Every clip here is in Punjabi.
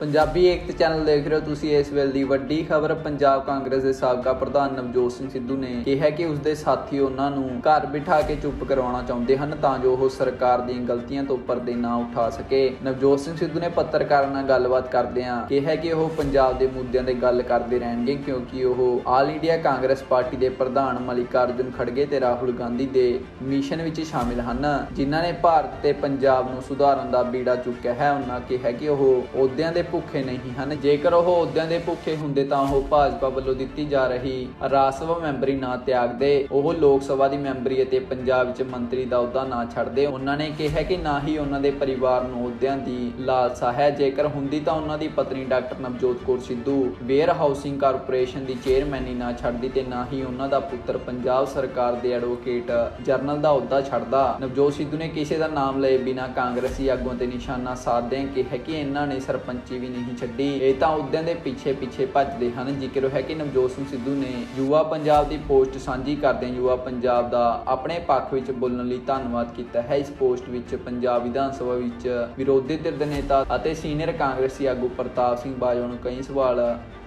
ਪੰਜਾਬੀ ਏਕਤਾ ਚੈਨਲ ਦੇਖ ਰਹੇ ਹੋ ਤੁਸੀਂ ਇਸ ਵੇਲੇ ਦੀ ਵੱਡੀ ਖਬਰ। ਪੰਜਾਬ ਕਾਂਗਰਸ ਦੇ ਸਾਬਕਾ ਪ੍ਰਧਾਨ ਨਵਜੋਤ ਸਿੰਘ ਸਿੱਧੂ ਨੇ ਕਿਹਾ ਕਿ ਉਸਦੇ ਸਾਥੀ ਉਹਨਾਂ ਨੂੰ ਘਰ ਬਿਠਾ ਕੇ ਚੁੱਪ ਕਰਵਾਉਣਾ ਚਾਹੁੰਦੇ ਹਨ ਤਾਂ ਜੋ ਉਹ ਸਰਕਾਰ ਦੀਆਂ ਗਲਤੀਆਂ ਤੋਂ ਪਰਦੇ ਨਾ ਉਠਾ ਸਕੇ। ਨਵਜੋਤ ਸਿੰਘ ਸਿੱਧੂ ਨੇ ਪੱਤਰਕਾਰਾਂ ਨਾਲ ਗੱਲਬਾਤ ਕਰਦਿਆਂ ਕਿਹਾ ਕਿ ਉਹ ਪੰਜਾਬ ਦੇ ਮੁੱਦਿਆਂ ਤੇ ਗੱਲ ਕਰਦੇ ਰਹਿਣਗੇ ਕਿਉਂਕਿ ਉਹ ਆਲ ਇੰਡੀਆ ਕਾਂਗਰਸ ਪਾਰਟੀ ਦੇ ਪ੍ਰਧਾਨ ਮਲਿਕਾਰਜੁਨ ਖੜਗੇ ਤੇ ਰਾਹੁਲ ਗਾਂਧੀ ਦੇ ਮਿਸ਼ਨ ਵਿੱਚ ਸ਼ਾਮਿਲ ਹਨ। ਜਿਨ੍ਹਾਂ ਨੇ ਭਾਰਤ ਤੇ ਪੰਜਾਬ ਨੂੰ ਸੁਧਾਰਨ ਦਾ ਬੀੜਾ ਚੁੱਕਿਆ ਹੈ, ਉਹਨਾਂ ਕਿਹਾ ਕਿ ਉਹ ਅਹੁਦਿਆਂ ਦੇ ਭੁੱਖੇ ਨਹੀਂ ਹਨ। ਜੇਕਰ ਉਹ ਅਹੁਦਿਆਂ ਦੇ ਭੁੱਖੇ ਹੁੰਦੇ ਤਾਂ ਉਹ ਭਾਜਪਾ ਵੱਲੋਂ ਦਿੱਤੀ ਜਾ ਰਹੀ ਰਾਜ ਸਭਾ ਮੈਂਬਰੀ ਨਾ ਤਿਆਗਦੇ। ਉਹ ਲੋਕ ਸਭਾ ਦੀ ਮੈਂਬਰੀ ਅਤੇ ਪੰਜਾਬ ਵਿੱਚ ਮੰਤਰੀ ਦਾ ਅਹੁਦਾ ਨਾ ਛੱਡਦੇ। ਉਹਨਾਂ ਨੇ ਕਿਹਾ ਕਿ ਨਾ ਹੀ ਉਹਨਾਂ ਦੇ ਪਰਿਵਾਰ ਨੂੰ ਅਹੁਦਿਆਂ ਦੀ ਲਾਲਸਾ ਹੈ। ਜੇਕਰ ਹੁੰਦੀ ਤਾਂ ਉਹਨਾਂ ਦੀ ਪਤਨੀ doctor Navjot Kaur Sidhu ware housing corporation ਦੀ ਚੇਅਰਮੈਨੀ ਨਾ ਛੱਡਦੀ ਤੇ ਨਾ ਹੀ ਉਹਨਾਂ ਦਾ ਪੁੱਤਰ ਪੰਜਾਬ ਸਰਕਾਰ ਦੇ ਐਡਵੋਕੇਟ ਜਨਰਲ ਦਾ ਅਹੁਦਾ ਛੱਡਦਾ। ਨਵਜੋਤ ਸਿੱਧੂ ਨੇ ਕਿਸੇ ਦਾ ਨਾਮ ਲਏ ਬਿਨਾਂ ਕਾਂਗਰਸੀ ਆਗੂਆਂ ਤੇ ਨਿਸ਼ਾਨਾ ਸਾਧਦਿਆਂ ਕਿਹਾ ਕਿ ਇਹਨਾਂ ਨੇ ਸਰਪੰਚੀ ਵੀ ਨਹੀਂ ਛੱਡੀ। ਇਹ ਤਾਂ ਅਹੁਦਿਆਂ ਦੇ ਪਿੱਛੇ ਪਿੱਛੇ ਭੱਜਦੇ ਹਨ। ਜ਼ਿਕਰ ਹੈ ਕਿ ਨਵਜੋਤ ਸਿੰਘ ਸਿੱਧੂ ਨੇ ਯੁਵਾ ਪੰਜਾਬ ਦੀ ਪੋਸਟ ਸਾਂਝੀ ਕਰਦਿਆਂ ਯੁਵਾ ਪੰਜਾਬ ਦਾ ਆਪਣੇ ਪੱਖ ਵਿੱਚ ਬੋਲਣ ਲਈ ਧੰਨਵਾਦ ਕੀਤਾ ਹੈ। ਇਸ ਪੋਸਟ ਵਿੱਚ ਪੰਜਾਬ ਵਿਧਾਨ ਸਭਾ ਵਿੱਚ ਵਿਰੋਧੀ ਧਿਰ ਦੇ ਨੇਤਾ ਅਤੇ ਸੀਨੀਅਰ ਕਾਂਗਰਸੀ ਆਗੂ ਪ੍ਰਤਾਪ ਸਿੰਘ ਬਾਜਵਾ ਨੂੰ ਕਈ ਸਵਾਲ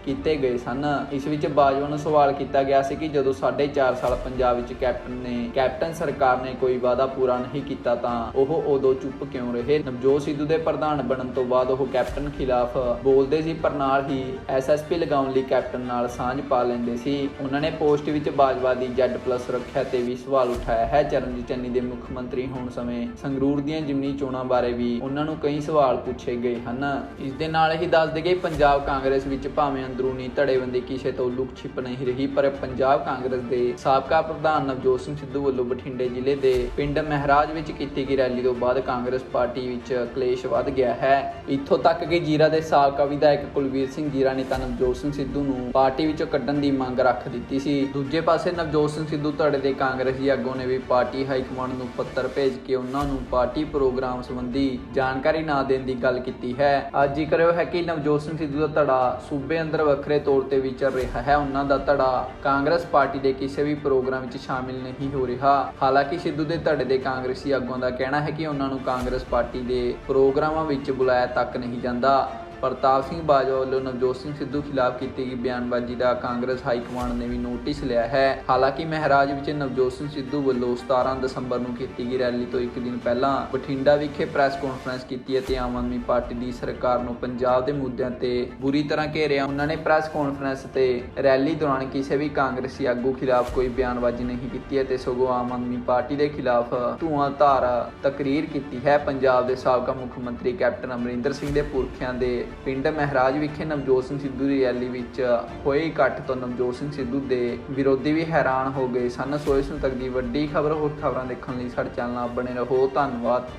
ਕੀਤੇ ਗਏ ਸਨ। ਇਸ ਵਿੱਚ ਬਾਜਵਾ ਨੂੰ ਸਵਾਲ ਕੀਤਾ ਗਿਆ ਸੀ ਕਿ ਜਦੋਂ 4.5 ਸਾਲ ਪੰਜਾਬ ਵਿੱਚ ਕੈਪਟਨ ਨੇ, ਕੈਪਟਨ ਸਰਕਾਰ ਨੇ ਕੋਈ ਵਾਅਦਾ ਪੂਰਾ ਨਹੀਂ ਕੀਤਾ ਤਾਂ ਉਹ ਉਦੋਂ ਚੁੱਪ ਕਿਉਂ ਰਹੇ? ਨਵਜੋਤ ਸਿੱਧੂ ਦੇ ਪ੍ਰਧਾਨ ਬਣਨ ਤੋਂ ਬਾਅਦ ਉਹ ਕੈਪਟਨ ਖਿਲਾਫ ਬੋਲਦੇ ਸੀ, ਪਰ ਨਾਲ ਹੀ ਐਸਐਸਪੀ ਲਗਾਉਣ ਲਈ ਕੈਪਟਨ ਨਾਲ ਸਾਂਝ ਪਾ ਲੈਂਦੇ ਸੀ। ਉਹਨਾਂ ਨੇ ਪੋਸਟ ਵਿੱਚ ਬਾਜਵਾ ਦੀ Z+ ਸੁਰੱਖਿਆ ਤੇ ਵੀ ਸਵਾਲ ਉਠਾਇਆ ਹੈ। ਚਰਨਜੀਤ ਚੰਨੀ ਦੇ ਮੁੱਖ ਮੰਤਰੀ ਹੋਣ ਸਮੇਂ ਸੰਗਰੂਰ ਦੀਆਂ ਜਿਮਨੀ ਚੋਣਾਂ ਬਾਰੇ ਵੀ ਉਹਨਾਂ ਨੂੰ ਕਈ ਸਵਾਲ ਪੁੱਛੇ ਗਏ ਹਨ। ਇਸ ਦੇ ਨਾਲ ਹੀ ਦੱਸ ਦਈਏ ਪੰਜਾਬ ਕਾਂਗਰਸ ਵਿੱਚ ਭਾਵੇਂ ਅੰਦਰੂਨੀ ਧੜੇਬੰਦੀ ਕਿਸੇ ਤੋਂ ਲੁਕ ਛਿਪ ਨਹੀਂ ਰਹੀ, ਪਰ ਪੰਜਾਬ ਕਾਂਗਰਸ ਦੇ ਸਾਬਕਾ ਪ੍ਰਧਾਨ ਨਵਜੋਤ ਸਿੰਘ ਸਿੱਧੂ ਵੱਲੋਂ ਬਠਿੰਡੇ ਜ਼ਿਲ੍ਹੇ ਦੇ ਪਿੰਡ ਮਹਿਰਾਜ ਵਿੱਚ ਕੀਤੀ ਗਈ ਰੈਲੀ ਤੋਂ ਬਾਅਦ ਕਾਂਗਰਸ ਪਾਰਟੀ ਵਿੱਚ ਕਲੇਸ਼ ਵੱਧ ਗਿਆ ਹੈ। ਇੱਥੋਂ ਤੱਕ ਕਿ ਜੀਰਾ ਦੇ ਸਾਬਕਾ ਵਿਧਾਇਕ ਕੁਲਵੀਰ ਸਿੰਘ ਜੀਰਾ ਨੇ ਤਾਂ ਨਵਜੋਤ ਸਿੰਘ ਸਿੱਧੂ ਨੂੰ ਪਾਰਟੀ ਵਿੱਚੋਂ ਕੱਢਣ ਦੀ ਮੰਗ ਰੱਖ ਦਿੱਤੀ ਸੀ। ਦੂਜੇ ਪਾਸੇ ਨਵਜੋਤ ਸਿੰਘ ਸਿੱਧੂ ਧੜੇ ਦੇ ਕਾਂਗਰਸੀ ਆਗੂ ਨੇ ਵੀ ਪਾਰਟੀ ਹਾਈ ਕਮਾਂਡ ਨੂੰ ਪੱਤਰ ਭੇਜ ਕੇ ਉਹਨਾਂ ਨੂੰ ਪਾਰਟੀ ਪ੍ਰੋਗਰਾਮ ਸੰਬੰਧੀ ਜਾਣਕਾਰੀ ਨਾ ਦੇਣ ਦੀ ਗੱਲ ਕੀਤੀ ਹੈ। ਅੱਜ ਜ਼ਿਕਰ ਇਹ ਹੈ ਕਿ ਨਵਜੋਤ ਸਿੰਘ ਸਿੱਧੂ ਦਾ ਧੜਾ ਸੂਬੇ ਅੰਦਰ ਵੱਖਰੇ ਤੌਰ ਤੇ ਵਿਚਰ ਰਿਹਾ ਹੈ। ਉਹਨਾਂ ਦਾ ਧੜਾ ਕਾਂਗਰਸ ਪਾਰਟੀ ਦੇ ਕਿਸੇ ਵੀ ਪ੍ਰੋਗਰਾਮ ਵਿੱਚ ਸ਼ਾਮਿਲ ਨਹੀਂ ਹੋ ਰਿਹਾ। ਹਾਲਾਂਕਿ ਸਿੱਧੂ ਦੇ ਧੜੇ ਦੇ ਕਾਂਗਰਸੀ ਆਗੂਆਂ ਦਾ ਕਹਿਣਾ ਹੈ ਕਿ ਉਹਨਾਂ ਨੂੰ ਕਾਂਗਰਸ ਪਾਰਟੀ ਦੇ ਪ੍ਰੋਗਰਾਮਾਂ ਵਿੱਚ ਬੁਲਾਇਆ ਤੱਕ ਨਹੀਂ ਜਾਂਦਾ। ਪ੍ਰਤਾਪ ਸਿੰਘ ਬਾਜਵਾ ਵੱਲੋਂ ਨਵਜੋਤ ਸਿੰਘ ਸਿੱਧੂ ਖਿਲਾਫ ਕੀਤੀ ਗਈ ਬਿਆਨਬਾਜ਼ੀ ਦਾ ਕਾਂਗਰਸ ਹਾਈ ਕਮਾਂਡ ਨੇ ਵੀ ਨੋਟਿਸ ਲਿਆ ਹੈ। ਹਾਲਾਂਕਿ ਮਹਾਰਾਜ ਵਿੱਚ ਨਵਜੋਤ ਸਿੰਘ ਸਿੱਧੂ ਵੱਲੋਂ 17 ਦਸੰਬਰ ਨੂੰ ਕੀਤੀ ਗਈ ਰੈਲੀ ਤੋਂ ਇੱਕ ਦਿਨ ਪਹਿਲਾਂ ਬਠਿੰਡਾ ਵਿਖੇ ਪ੍ਰੈਸ ਕਾਨਫਰੰਸ ਕੀਤੀ ਅਤੇ ਆਮ ਆਦਮੀ ਪਾਰਟੀ ਦੀ ਸਰਕਾਰ ਨੂੰ ਪੰਜਾਬ ਦੇ ਮੁੱਦਿਆਂ ਤੇ ਬੁਰੀ ਤਰ੍ਹਾਂ ਘੇਰਿਆ। ਉਹਨਾਂ ਨੇ ਪ੍ਰੈਸ ਕਾਨਫਰੰਸ ਤੇ ਰੈਲੀ ਦੌਰਾਨ ਕਿਸੇ ਵੀ ਕਾਂਗਰਸੀ ਆਗੂ ਖਿਲਾਫ ਕੋਈ ਬਿਆਨਬਾਜ਼ੀ ਨਹੀਂ ਕੀਤੀ ਅਤੇ ਸਗੋਂ ਆਮ ਆਦਮੀ ਪਾਰਟੀ ਦੇ ਖਿਲਾਫ ਧੂਆਂਧਾਰ ਤਕਰੀਰ ਕੀਤੀ ਹੈ। ਪੰਜਾਬ ਦੇ ਸਾਬਕਾ ਮੁੱਖ ਮੰਤਰੀ ਕੈਪਟਨ ਅਮਰਿੰਦਰ ਸਿੰਘ ਦੇ ਪੁਰਖਿਆਂ ਦੇ ਪਿੰਡ ਮਹਿਰਾਜ ਵਿਖੇ ਨਵਜੋਤ ਸਿੰਘ ਸਿੱਧੂ ਦੀ ਰੈਲੀ ਵਿੱਚ ਹੋਏ ਇਕੱਠ ਤੋਂ ਨਵਜੋਤ ਸਿੰਘ ਸਿੱਧੂ ਦੇ ਵਿਰੋਧੀ ਵੀ ਹੈਰਾਨ ਹੋ ਗਏ ਸਨ। ਸੋ ਇਸ ਨੂੰ ਤੱਕ ਦੀ ਵੱਡੀ ਖਬਰ ਹੋਰ ਖਬਰਾਂ ਦੇਖਣ ਲਈ ਸਾਡੇ ਚੈਨਲ ਨਾਲ ਬਣੇ ਰਹੋ। ਧੰਨਵਾਦ।